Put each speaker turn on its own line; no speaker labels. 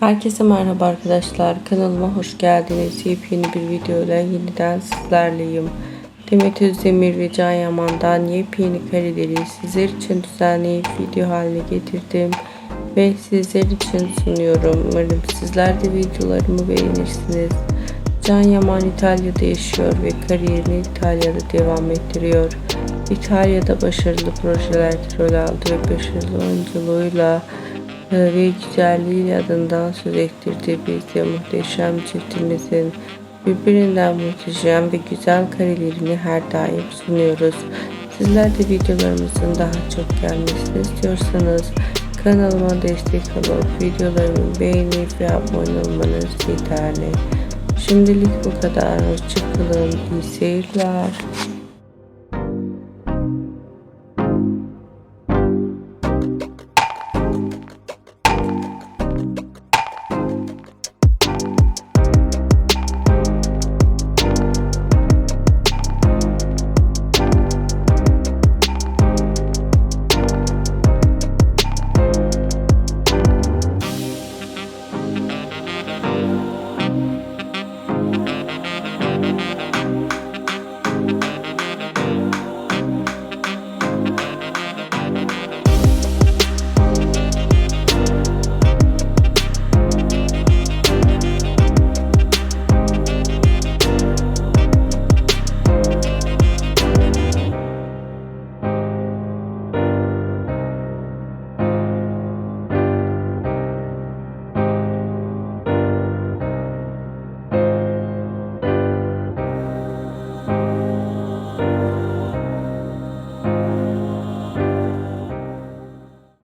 Herkese merhaba arkadaşlar. Kanalıma hoş geldiniz. Yepyeni bir videoyla yeniden sizlerleyim. Demet Özdemir ve Can Yaman'dan yepyeni kareleri sizler için düzenleyip video haline getirdim. Ve sizler için sunuyorum. Umarım sizler de videolarımı beğenirsiniz. Can Yaman İtalya'da yaşıyor ve kariyerini İtalya'da devam ettiriyor. İtalya'da başarılı projelerde rol aldı ve başarılı oyunculuğuyla ve güzelliğiyle adından söz ettirdi. Biz de muhteşem çiftimizin birbirinden muhteşem ve güzel karelerini her daim sunuyoruz. Sizler de videolarımızın daha çok gelmesini istiyorsanız kanalıma destek olup videolarımı beğenip ve abone olmanız yeterli. Şimdilik bu kadar. Hoşçakalın. İyi seyirler.